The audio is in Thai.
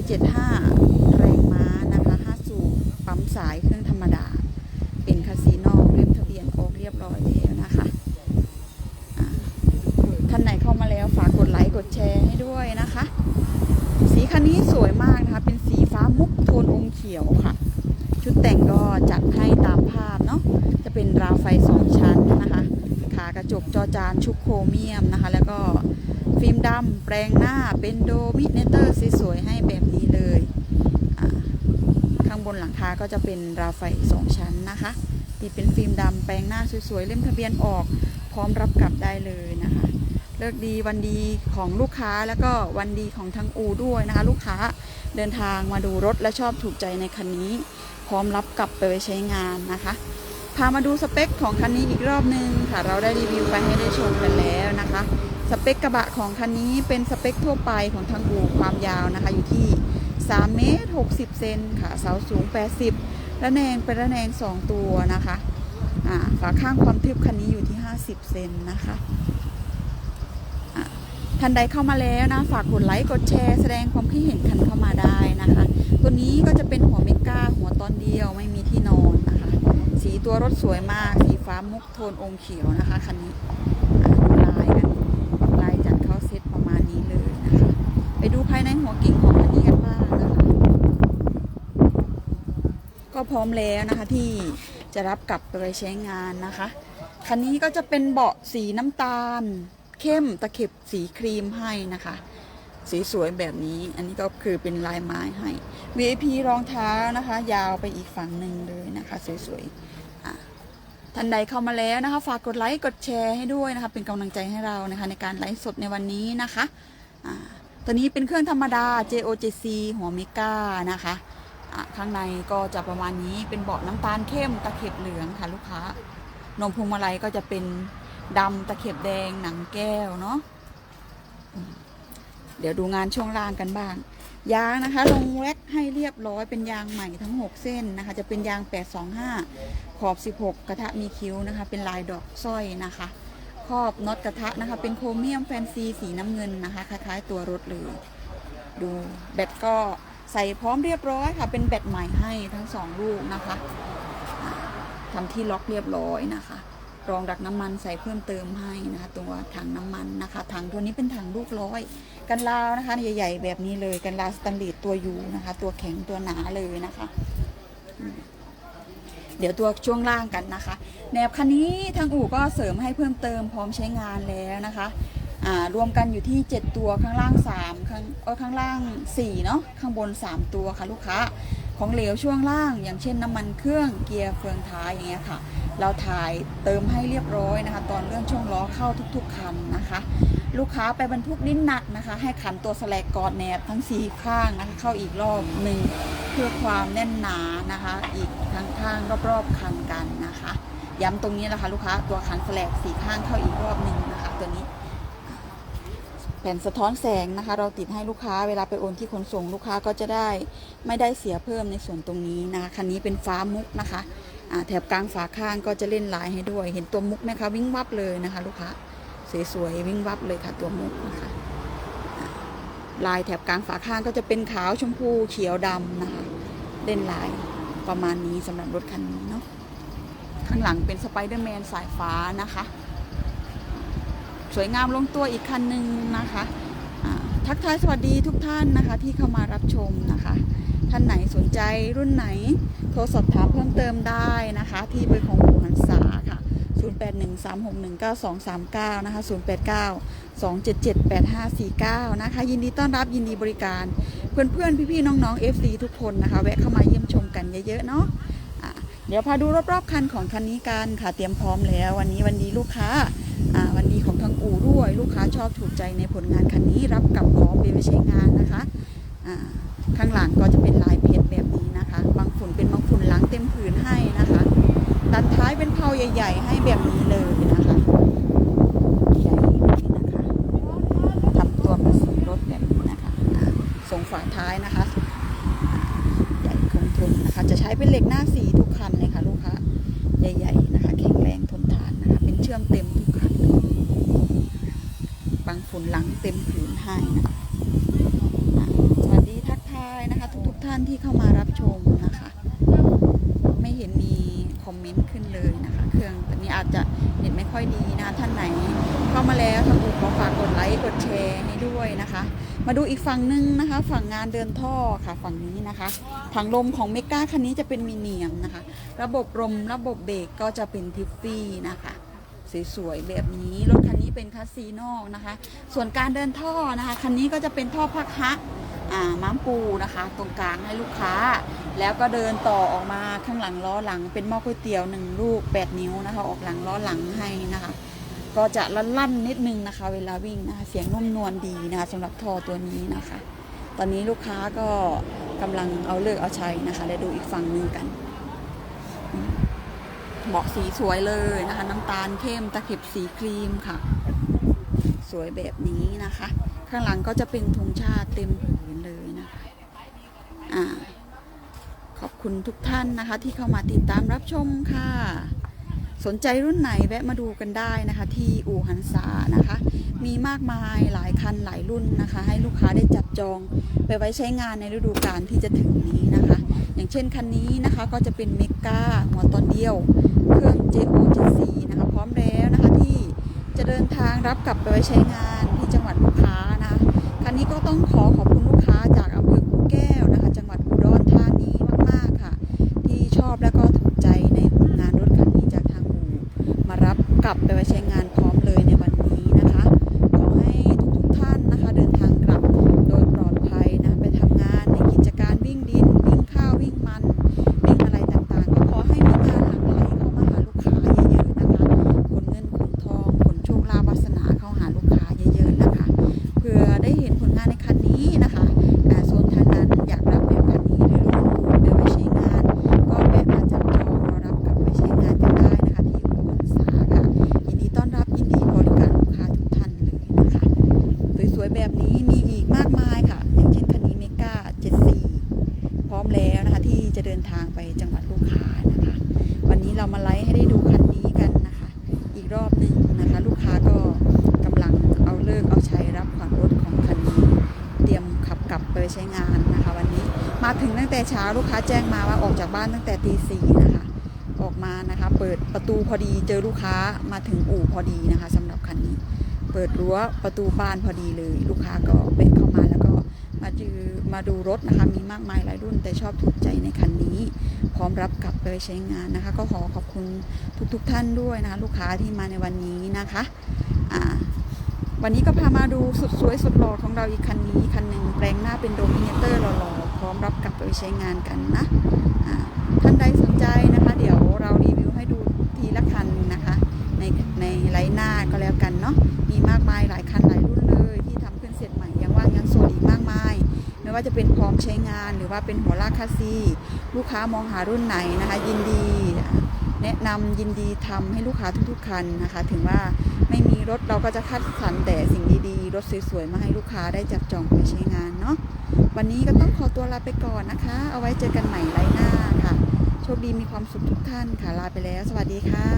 175 แรงม้านะคะ 5 สูบปั๊มสายเครื่องธรรมดา เป็นคาสิโนเล่มทะเบียนออกเรียบร้อยแล้วนะคะท่านไหนเข้ามาแล้วฝากกดไลค์กดแชร์ให้ด้วยนะคะ สีคันนี้สวยมากนะคะ เป็นสีฟ้ามุกโทนอมเขียวค่ะ ชุดแต่งก็จัดให้ตามภาพเนาะจะเป็นราวไฟสองชั้นนะคะ ขากระจกจอจานชุกโครเมียมนะคะ แล้วก็ ฟิล์มดำแปลงหน้าเป็นโดมิเนเตอร์สวยๆให้แบบนี้เลย ข้างบนหลังคาก็จะเป็นราวไฟสองชั้นนะคะติดเป็นฟิล์มดำแปลงหน้าสวยๆเล่มทะเบียนออกพร้อมรับกลับได้เลยนะคะเลิกดีวันดีของลูกค้าแล้วก็วันดีของทางอูด้วยนะคะ ลูกค้าเดินทางมาดูรถและชอบถูกใจในคันนี้ พร้อมรับกลับไปไว้ใช้งานนะคะพามาดูสเปคของคันนี้อีกรอบนึงค่ะ เราได้รีวิวไปให้ได้ชมกันแล้วนะคะ สเปคกระบะของคันนี้เป็นสเปคทั่วไปของทางอูความยาวนะคะ อยู่ที่ 3 เมตร 60 เซนค่ะ เสาสูง 80 ระแนงเป็นระแนง 2 ตัวนะคะฝาข้างความทึบคันนี้อยู่ที่ 50 เซนนะคะะท่านใดเข้ามาแล้วนะ ฝากกดไลค์กดแชร์แสดงความคิดเห็นคันเข้ามาได้นะคะ ตัวนี้ก็จะเป็นหัวเมก้าหัวตอนเดียวไม่มีที่นอนนะคะ สีตัวรถสวยมาก สีฟ้ามุกโทนอมเขียวนะคะคันนี้อะดูลายกันลายจัดเข้าเซตประมาณนี้เลยนะคะ ไปดูภายในหัวกิ่งของคันนี้กันบ้างนะคะ ก็ พร้อมแล้วนะคะ ที่จะรับกลับไปใช้งานนะคะ คันนี้ก็จะเป็นเบาะสีน้ำตาล เข้มตะเข็บสีครีมให้นะคะ สีสวยแบบนี้อันนี้ก็คือเป็นลายไม้ให้ VIP รองเท้านะคะ ยาวไปอีกฝั่งหนึ่งเลยนะคะ สวยๆท่านใดเข้ามาแล้วนะคะ ฝากกดไลค์กดแชร์ให้ด้วยนะคะ เป็นกำลังใจให้เรานะคะ ในการไลฟ์สดในวันนี้นะคะตัวนี้เป็นเครื่องธรรมดา JOJC หัวเมกานะคะ ข้างในก็จะประมาณนี้เป็นเบาะน้ำตาลเข้มตะเข็บเหลืองค่ะลูกค้านมพวงมาลัยก็จะเป็นดำตะเข็บแดงหนังแก้วเนาะเดี๋ยวดูงานช่วงล่างกันบ้าง ยางนะคะ ลงแว็กให้เรียบร้อยเป็นยางใหม่ทั้ง 6 เส้นนะคะ จะเป็นยาง 825 ขอบ 16 กระทะมีคิ้วนะคะ เป็นลายดอกสร้อยนะคะครอบน็อตกระทะนะคะ เป็นโครเมียมแฟนซีสีน้ำเงินนะคะ คล้ายๆตัวรถเลย ดูแบตก็ ใส่พร้อมเรียบร้อยค่ะ เป็นแบตใหม่ให้ทั้งสองลูกนะคะอ่าทำที่ล็อกเรียบร้อยนะคะ รองดักน้ำมันใส่เพิ่มเติมให้นะคะ ตัวถังน้ำมันนะคะ ถังตัวนี้เป็นถังลูกร้อย กันลาวนะคะใหญ่ๆแบบนี้เลยกันลาวสแตนเลสตัวยูนะคะ ตัวแข็งตัวหนาเลยนะคะเดี๋ยวตัวช่วงล่างกันนะคะ แนบคันนี้ทางอู่ก็เสริมให้เพิ่มเติมพร้อมใช้งานแล้วนะคะ รวมกันอยู่ที่ 7 ตัวข้างล่าง3ข้างเออข้างล่าง4เนาะข้างบน 3 ตัวค่ะลูกค้าของเหลวช่วงล่าง อย่างเช่นน้ำมันเครื่องเกียร์เฟืองท้ายอย่างเงี้ยค่ะ เราถ่ายเติมให้เรียบร้อยนะคะ ตอนเลื่อนช่วงล้อเข้าทุกๆคันนะคะ ลูกค้าไปบรรทุกดิ้นหนักนะคะ ให้ขันตัวสแลกกอดแนบทั้งสี่ข้างนะคะเข้าอีกรอบหนึ่งเพื่อความแน่นหนานะคะ อีกทั้งข้างรอบๆคันกันนะคะ ย้ำตรงนี้แหละค่ะลูกค้าตัวขันสแลกสี่ข้างเข้าอีกรอบหนึ่งนะคะ ตัวนี้ แผ่นสะท้อนแสงนะคะ เราติดให้ลูกค้าเวลาไปโอนที่ขนส่งลูกค้าก็จะได้ไม่ได้เสียเพิ่มในส่วนตรงนี้นะคะคันนี้เป็นฟ้ามุกนะคะอ่าแถบกลางฝาข้างก็จะเล่นลายให้ด้วย เห็นตัวมุกไหมคะวิ่งวับเลยนะคะ ลูกค้าสวยๆวิ่งวับเลยค่ะตัวมุกนะคะลายแถบกลางฝาข้างก็จะเป็นขาวชมพูเขียวดำนะคะ เล่นลายประมาณนี้สำหรับรถคันนี้เนาะข้างหลังเป็นสไปเดอร์แมนสายฟ้านะคะ สวยงามลงตัวอีกคันหนึ่งนะคะทักทายสวัสดีทุกท่านนะคะ ที่เข้ามารับชมนะคะ ท่านไหนสนใจรุ่นไหน โทรสอบถามเพิ่มเติมได้นะคะ ที่เบอร์ของหมูหันษาค่ะ 0813619239 นะคะ 089-277-8549 นะคะ ยินดีต้อนรับยินดีบริการ เพื่อนๆ พี่ๆ น้องๆ FC ทุกคนนะคะ แวะเข้ามาเยี่ยมชมกันเยอะๆ เนาะอะเดี๋ยวพาดูรอบๆ คันของคันนี้กันค่ะ เตรียมพร้อมแล้ว วันนี้วันดีลูกค้าวันดี องทางอู่ด้วย ลูกค้าชอบถูกใจในผลงานคันนี้รับกลับพร้อมไปไว้ใช้งานนะคะข้างหลังก็จะเป็นลายเพชรแบบนี้นะคะ บางฝุ่นเป็นบางฝุ่นล้างเต็มผืนให้นะคะ ตัดท้ายเป็นเพลาใหญ่ ๆ ให้แบบนี้เลยนะคะใหญ่แบบนี้นะคะทำตัวเป็นสีรถแบบนี้นะคะอ่าทรงฝาท้ายนะคะใหญ่คงทนนะคะ จะใช้เป็นเหล็กหน้าสีทุกคันเลยค่ะลูกค้าใหญ่ ๆนะคะ แข็งแรงทนทานนะคะ เป็นเชื่อมเต็มทุกคันเลยบางฝุ่ นหลังเต็มผืนให้นะคะสวัสดีทักทายนะคะ ทุกๆท่านที่เข้ามารับชมนะคะ ไม่เห็นมีคอมเมนต์ขึ้นเลยนะคะ เครื่องตัวนี้อาจจะเห็นไม่ค่อยดีนะท่านไหน เข้ามาแล้วทางอู่ขอฝากกดไลค์กดแชร์ให้ด้วยนะคะ มาดูอีกฝั่งหนึงนะคะ ฝั่งงานเดินท่อค่ะฝั่งนี้นะคะถังลมของเมก้าคันนี้จะเป็นมีเนียมนะคะ ระบบลมระบบเบรกก็จะเป็นทิฟฟี่นะคะ สวยๆแบบนี้ รถคันนี้เป็นคัสซีนอกนะคะ ส่วนการเดินท่อนะคะ คันนี้ก็จะเป็นท่อพักฮะม้ามปูนะคะ ตรงกลางให้ลูกค้า แล้วก็เดินต่อออกมาข้างหลังล้อหลัง เป็นหม้อก๋วยเตี๋ยวหนึ่งลูก 8 นิ้วนะคะ ออกหลังล้อหลังให้นะคะ ก็จะลั่นๆนิดนึงนะคะ เวลาวิ่งนะคะ เสียงนุ่มนวลดีนะคะสำหรับท่อตัวนี้นะคะ ตอนนี้ลูกค้าก็กำลังเอาเลิกเอาใช้นะคะและดูอีกฝั่งหนึ่งกัน เบาะสีสวยเลยนะคะ น้ำตาลเข้มตะเข็บสีครีมค่ะ สวยแบบนี้นะคะ ข้างหลังก็จะเป็นธงชาติเต็มผืนเลยนะคะอ่าขอบคุณทุกท่านนะคะ ที่เข้ามาติดตามรับชมค่ะ สนใจรุ่นไหนแวะมาดูกันได้นะคะ ที่อู่หันษานะคะ มีมากมายหลายคันหลายรุ่นนะคะ ให้ลูกค้าได้จับจองไปไว้ใช้งานในฤดูกาลที่จะถึงนี้นะคะ อย่างเช่นคันนี้นะคะก็จะเป็นเมกาหัวตอนเดียว เครื่อง JO74 นะคะพร้อมแล้วนะคะที่จะเดินทางรับกลับไปไว้ใช้งานที่จังหวัดลูกค้านะคะคันนี้ก็ต้องขอขอบคุณลูกค้าจากอำเภอกูแก้วนะคะ จังหวัดอุดรธานีมากๆค่ะ ที่ชอบและก็ถูกใจในผลงานรถคันนี้จากทางอู่มารับกลับไปไว้ใช้งาน เรามาไลฟ์ให้ได้ดูคันนี้กันนะคะ อีกรอบหนึ่งนะคะ ลูกค้าก็กำลังเอาเลิกเอาใช้รับผ่อนรถของคันนี้ เตรียมขับกลับไปใช้งานนะคะ วันนี้มาถึงตั้งแต่เช้าลูกค้าแจ้งมาว่าออกจากบ้านตั้งแต่ตีสี่นะคะ ออกมานะคะ เปิดประตูพอดีเจอลูกค้ามาถึงอู่พอดีนะคะสำหรับคันนี้ เปิดรั้วประตูบ้านพอดีเลย ลูกค้าก็เบนเข้ามาแล้ว มาดูมาดูรถนะคะ มีมากมายหลายรุ่น แต่ชอบถูกใจในคันนี้ พร้อมรับกลับไปใช้งานนะคะ ก็ขอขอบคุณทุกๆทท่านด้วยนะคะ ลูกค้าที่มาในวันนี้นะคะอ่าวันนี้ก็พามาดูสุดสวยสุดหล่อของเราอีกคันนี้คันหนึ่งแปลงหน้าเป็นโดมิเนเตอร์หล่อๆพร้อมรับกลับไปใช้งานกันนะท่านใดสนใจนะคะ เดี๋ยวเรารีวิวให้ดูทีละคันนะคะ ในในไลน์หน้าก็แล้วกันเนาะมีมากมายหลายคัน ไม่ว่าจะเป็นพร้อมใช้งานหรือว่าเป็นหัวลากคาซีลูกค้ามองหารุ่นไหนนะคะ ยินดีแนะนำยินดีทำให้ลูกค้าทุกๆคันนะคะ ถึงว่าไม่มีรถเราก็จะคัดสรรแต่สิ่งดีๆ รถสวยๆ มาให้ลูกค้าได้จับจองไปใช้งานเนาะวันนี้ก็ต้องขอตัวลาไปก่อนนะคะ เอาไว้เจอกันใหม่ไลน์หน้าค่ะ โชคดีมีความสุขทุกท่านค่ะลาไปแล้ว สวัสดีค่ะ